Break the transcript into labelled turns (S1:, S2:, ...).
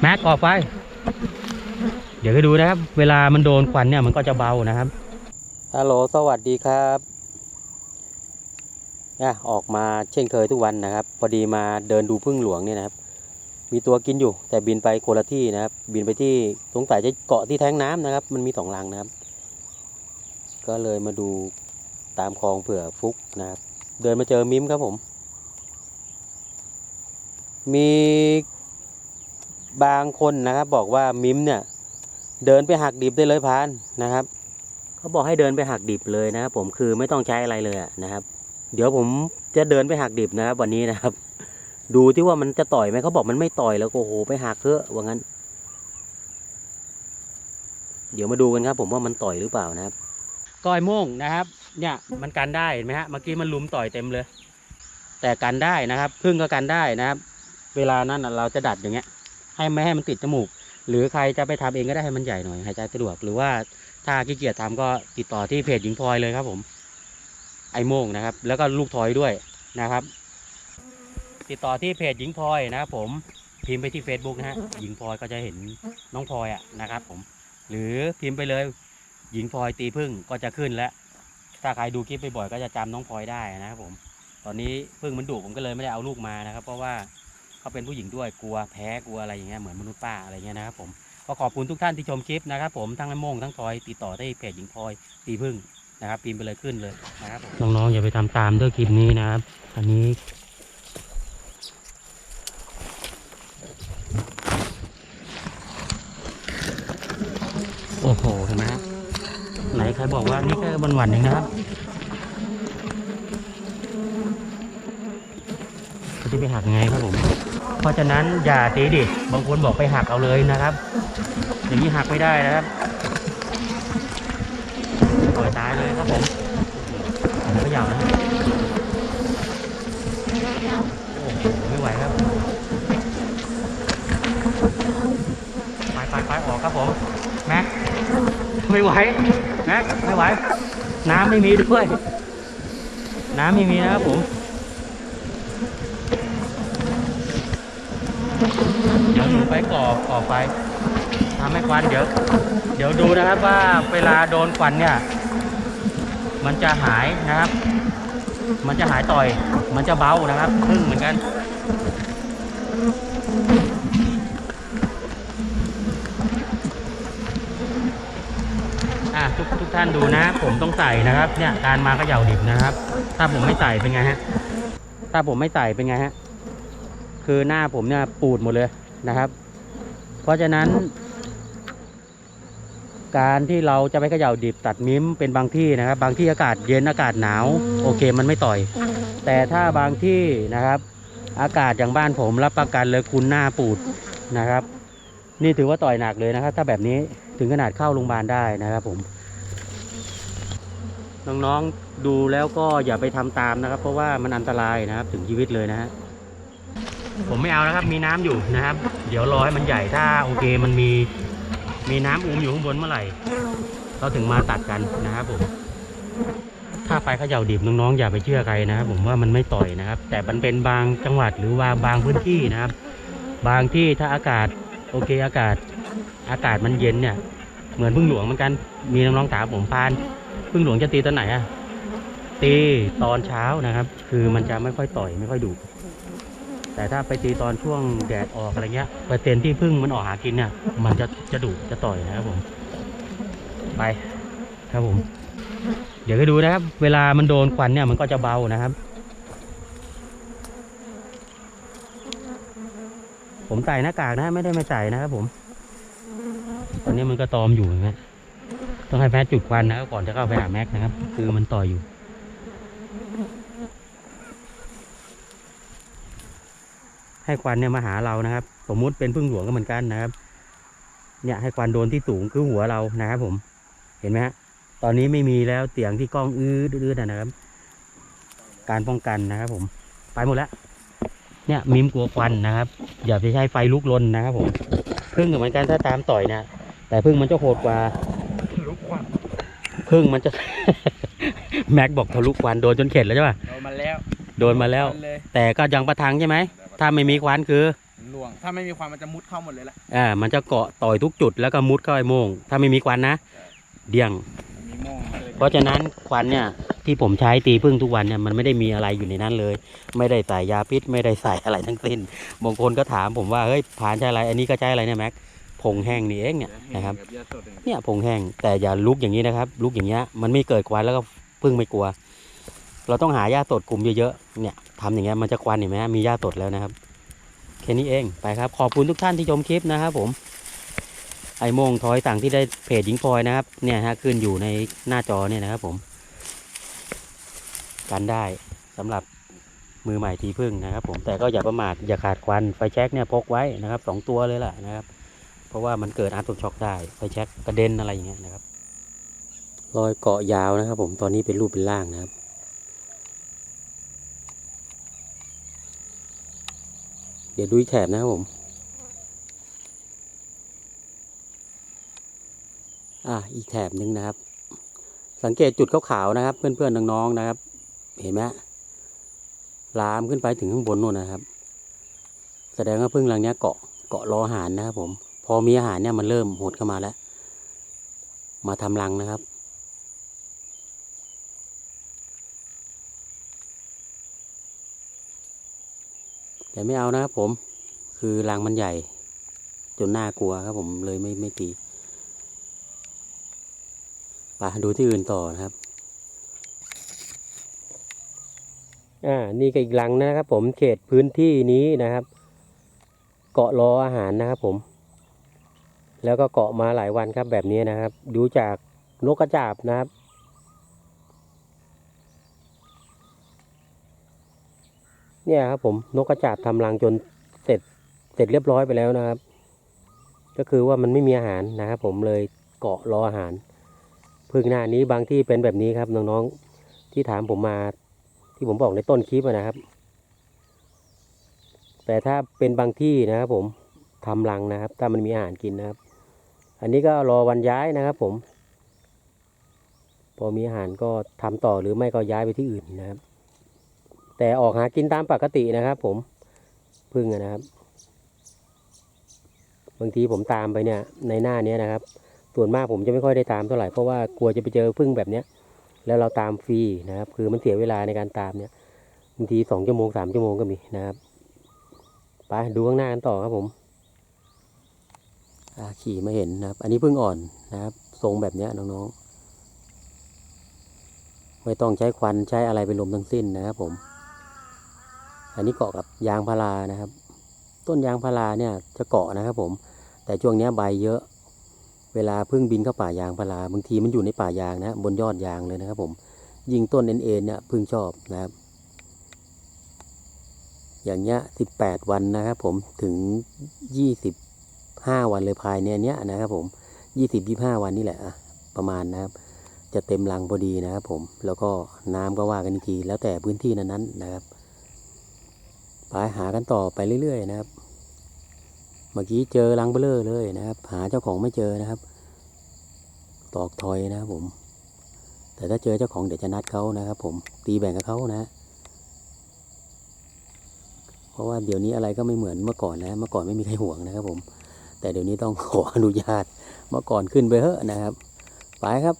S1: แม็กก่อไฟ เดี๋ยวไปดูนะครับ เวลามันโดนควันเนี่ยมันก็จะเบานะครับฮัลโหลสวัสดีครับเนี่ยออกมาเช่นเคยทุกวันนะครับ พอดีมาเดินดูพึ่งหลวงเนี่ยนะครับ มีตัวกินอยู่ แต่บินไปโคนละที่นะครับ บินไปที่สงสัยจะเกาะที่แท้งน้ำนะครับ มันมีสองรังนะครับ ก็เลยมาดูตามคลองเผื่อฟุกนะครับ เดินมาเจอมิมครับผม มี บางคนนะครับ บอกว่ามิมเนี่ย เดินไปหักดิบได้เลยพานนะครับเขาบอกให้เดินไปหักดิบเลยนะครับผมคือไม่ต้องใช้อะไรเลยนะครับ เดี๋ยวผมจะเดินไปหักดิบนะครับ วันนี้นะครับ ดูที่ว่ามันจะต่อยไหมเขาบอกมันไม่ต่อยแล้วโอ้โหไปหักเถอะว่างั้น เดี๋ยวมาดูกันครับ ผมว่ามันต่อยหรือเปล่านะครับก้อยโม่งนะครับ เนี่ยมันกันได้เห็นไหมฮะเมื่อกี้มันลุมต่อยเต็มเลย แต่กันได้นะครับพึ่งก็กันได้นะครับ เวลานั้นเราจะดัดอย่างเงี้ย ให้ไม่ให้มันติดจมูก หรือใครจะไปทำเองก็ได้ให้มันใหญ่หน่อยหายใจสะดวก หรือว่าถ้าขี้เกียจทำก็ติดต่อที่เพจหญิงพลอยเลยครับผม ไอโม่งนะครับ แล้วก็ลูกทอยด้วยนะครับ ติดต่อที่เพจหญิงพลอยนะครับผมพิมพ์ไปที่ Facebook นะฮะหญิงพลอยก็จะเห็นน้องพลอยอะนะครับ ผม หรือพิมพ์ไปเลย หญิงพลอยตีพึ่งก็จะขึ้นแล้ว ถ้าใครดูคลิปบ่อยๆก็จะจำน้องพลอยได้นะครับผม ตอนนี้พึ่งมันดุผมก็เลยไม่ได้เอาลูกมานะครับ เพราะว่า เขาเป็นผู้หญิงด้วยกลัวแพ้กลัวอะไรอย่างเงี้ยเหมือนมนุษย์ป้าอะไรเงี้ยนะครับผมก็ขอบคุณทุกท่านที่ชมคลิปนะครับผมทั้งไอ้โม่งทั้งพลอยติดต่อได้เพจหญิงพลอยตีพึ่งนะครับพิมพ์ไปเลยขึ้นเลยนะครับน้องๆอย่าไปทำตามด้วยคลิปนี้นะครับอันนี้โอ้โหเห็นไหมฮะไหนใครบอกว่านี่แค่วันวันๆเองนะครับ จะไปหักไงครับผม เพราะฉะนั้นอย่าตีดิ บางคนบอกไปหักเอาเลยนะครับ อย่างนี้หักไม่ได้นะครับปล่อยตายเลยครับผมแล้วก็ยาวนะโอ้โหไม่ไหวครับ ไปไปไปออกครับผม แม็ก ไม่ไหว แม็ก ไม่ไหว น้ำไม่มีด้วย น้ำไม่มีนะครับผม เดี๋ยวหนูไปก่อก่อไฟทำให้ควันเดี๋ยว เดี๋ยวดูนะครับว่าเวลาโดนควันเนี่ย มันจะหายนะครับ มันจะหายต่อย มันจะเบานะครับพึ่งเหมือนกันทุกทุกท่านดูนะ ผมต้องใส่นะครับ เนี่ยการมาก็เขย่าดิบนะครับ ถ้าผมไม่ใส่เป็นไงฮะ ถ้าผมไม่ใส่เป็นไงฮะ คือหน้าผมเนี่ยปูดหมดเลยนะครับ เพราะฉะนั้น การที่เราจะไปเขย่าดิบตัดมิ้มเป็นบางที่นะครับ บางที่อากาศเย็นอากาศหนาว โอเคมันไม่ต่อย แต่ถ้าบางที่นะครับ อากาศอย่างบ้านผมรับประกันเลยคุณหน้าปูดนะครับ นี่ถือว่าต่อยหนักเลยนะครับ ถ้าแบบนี้ถึงขนาดเข้าโรงพยาบาลได้นะครับผมน้องๆดูแล้วก็อย่าไปทำตามนะครับ เพราะว่ามันอันตรายนะครับถึงชีวิตเลยนะฮะ ผมไม่เอานะครับ มีน้ำอยู่นะครับ เดี๋ยวรอให้มันใหญ่ถ้าโอเคมันมีมีน้ำอุ้มอยู่ข้างบนเมื่อไหร่ เราถึงมาตัดกันนะครับผม ถ้าไปเขย่าดิบน้องๆอย่าไปเชื่อใครนะครับ ผมว่ามันไม่ต่อยนะครับ แต่มันเป็นบางจังหวัดหรือว่าบางพื้นที่นะครับ บางที่ถ้าอากาศโอเคอากาศอากาศมันเย็นเนี่ย เหมือนพึ่งหลวงเหมือนกันมีน้องๆถามผมพานพึ่งหลวงจะตีตอนไหนอะตีตอนเช้านะครับ คือมันจะไม่ค่อยต่อยไม่ค่อยดุ แต่ถ้าไปตีตอนช่วงแดดออกอะไรเงี้ยเปอร์เซ็นต์ที่พึ่งมันออกหากินเนี่ย มันจะจะดุจะต่อยนะครับผม ไปครับผม เดี๋ยวไปดูนะครับ เวลามันโดนควันเนี่ยมันก็จะเบานะครับ ผมใส่หน้ากากนะไม่ได้ไม่ใส่นะครับผม ตอนนี้มันก็ตอมอยู่นะต้องให้แพทย์จุดควันนะก่อนจะเข้าไปหาแม็กนะครับ คือมันต่อยอยู่ ให้ควันเนี่ยมาหาเรานะครับ สมมุติเป็นพึ่งหลวงก็เหมือนกันนะครับ เนี่ยให้ควันโดนที่สูงคือหัวเรานะครับ ผม เห็นไหมฮะตอนนี้ไม่มีแล้วเสียงที่กล้องอื้อดื้อๆนะครับ การป้องกันนะครับ ผม ไปหมดแล้ว เนี่ยมิมกลัวควันนะครับ อย่าไปใช้ไฟลุกลนนะครับ ผมพึ่งก็เหมือนกันถ้าตามต่อยนะแต่พึ่งมันจะโหดกว่า
S2: ลุกควัน
S1: พึ่งมันจะแม็กบอกทะลุควันโดนจนเข็ดแล้วใช่ป่ะ
S2: โดนมาแล้ว
S1: โดนมาแล้ว
S2: เลย
S1: แต่ก็ยังประทังใช่ไหม ถ้าไม่มีควันคือ
S2: ล่วง ถ้าไม่มีควันมันจะมุดเข้าหมดเลยละ
S1: อ่ามันจะเกาะต่อยทุกจุดแล้วก็มุดเข้าไอ้โมง ถ้าไม่มีควันนะ เดี่ยง
S2: มีโม่งเลย
S1: เพราะฉะนั้นควันเนี่ยที่ผมใช้ตีพึ่งทุกวันเนี่ยมันไม่ได้มีอะไรอยู่ในนั้นเลย ไม่ได้ใส่ยาพิษไม่ได้ใส่อะไรทั้งสิ้นบางคนก็ถามผมว่าเฮ้ยผ่านใช้อะไร อันนี้ก็ใช้อะไรเนี่ยแม็กผงแห้งนี่เองเนี่ยนะครับ
S2: กัยาสดเอง
S1: เนี่ยผงแห้งแต่อย่าลุกอย่างนี้นะครับ ลุกอย่างเงี้ยมันไม่เกิดควันแล้วก็พึ่งไม่กลัว เราต้องหาหญ้าสดกลุ่มเยอะๆ เนี่ยทำอย่างเงี้ยมันจะควันเห็นไหมฮะมีหญ้าสดแล้วนะครับ แค่นี้เองไปครับ ขอบคุณทุกท่านที่ชมคลิปนะครับผม ไอโมงทอยสั่งที่ได้เพจหญิงพลอยนะครับ เนี่ยฮะขึ้นอยู่ในหน้าจอเนี่ยนะครับผม กันได้สำหรับมือใหม่ทีพึ่งนะครับ ผมแต่ก็อย่าประมาทอย่าขาดควันไฟแช็กเนี่ยพกไว้นะครับสองตัวเลยล่ะนะครับ เพราะว่ามันเกิดอาร์ตช็อกได้ไฟแช็กกระเด็นอะไรอย่างเงี้ยนะครับรอยเกาะยาวนะครับ ผมตอนนี้เป็นรูปเป็นร่างนะครับ ดี๋ยวดูแถบนะครับผม อ่าอีกแถบหนึ่งนะครับ สังเกตจุดขาวๆนะครับ เพื่อนๆน้องๆนะครับ เห็นไหมลามขึ้นไปถึงข้างบนนู่นนะครับ แสดงว่าพึ่งรังเนี้ยเกาะเกาะรออาหารนะครับผม พอมีอาหารเนี่ยมันเริ่มหดเข้ามาแล้ว มาทำรังนะครับ แต่ไม่เอานะครับผม คือรังมันใหญ่ จนน่ากลัวครับผมเลยไม่ไม่ตีไปดูที่อื่นต่อนะครับ อ่า นี่ก็อีกรังนะครับผม เขตพื้นที่นี้นะครับ เกาะรออาหารนะครับผม แล้วก็เกาะมาหลายวันครับแบบนี้นะครับ ดูจากนกกระจาบนะครับ เนี่ยครับผมนกกระจาบทำรังจนเสร็จเสร็จเรียบร้อยไปแล้วนะครับ ก็คือว่ามันไม่มีอาหารนะครับผมเลยเกาะรออาหารพึ่งหน้านี้บางที่เป็นแบบนี้ครับน้องๆที่ถามผมมาที่ผมบอกในต้นคลิปนะครับ แต่ถ้าเป็นบางที่นะครับผมทำรังนะครับ ถ้ามันมีอาหารกินนะครับ อันนี้ก็รอวันย้ายนะครับผม พอมีอาหารก็ทำต่อหรือไม่ก็ย้ายไปที่อื่นนะครับ แต่ออกหากินตามปกตินะครับ ผมพึ่งนะครับ บางทีผมตามไปเนี่ย ในหน้าเนี้ยนะครับ ส่วนมากผมจะไม่ค่อยได้ตามเท่าไหร่เพราะว่ากลัวจะไปเจอพึ่งแบบเนี้ย แล้วเราตามฟรีนะครับ คือมันเสียเวลาในการตามเนี่ยบางทีสองชั่วโมงสามชั่วโมงก็มีนะครับไปดูข้างหน้ากันต่อครับผมขี่มาเห็นนะครับ อันนี้พึ่งอ่อนนะครับ ทรงแบบเนี้ยน้องๆ ไม่ต้องใช้ควันใช้อะไรเป็นลมทั้งสิ้นนะครับผม อันนี้เกาะกับยางพารานะครับ ต้นยางพาราเนี่ยจะเกาะนะครับผม แต่ช่วงนี้ใบเยอะ เวลาพึ่งบินเข้าป่ายางพาราบางทีมันอยู่ในป่ายางนะบนยอดยางเลยนะครับผม ยิงต้นเอ็นเอ็นเนี่ยพึ่งชอบนะครับ อย่างเงี้ยสิบแปดวันนะครับผมถึงยี่สิบห้าวันเลยภายในเนี้ยนะครับผมยี่สิบยี่ห้าวันนี่แหละอะประมาณนะครับ จะเต็มรังพอดีนะครับผมแล้วก็น้ำก็ว่ากันอีกทีแล้วแต่พื้นที่นั้นๆนะครับ ไปหากันต่อไปเรื่อย ๆ นะครับ เมื่อกี้เจอรังเบลเลอร์เลยนะครับ หาเจ้าของไม่เจอนะครับ ตอกทอยนะครับผม แต่ถ้าเจอเจ้าของเดี๋ยวจะนัดเขานะครับ ผมตีแบ่งกับเขานะ เพราะว่าเดี๋ยวนี้อะไรก็ไม่เหมือนเมื่อก่อนนะ เมื่อก่อนไม่มีใครห่วงนะครับ ผม แต่เดี๋ยวนี้ต้องขออนุญาต เมื่อก่อนขึ้นไปเถอะนะครับ ไปครับ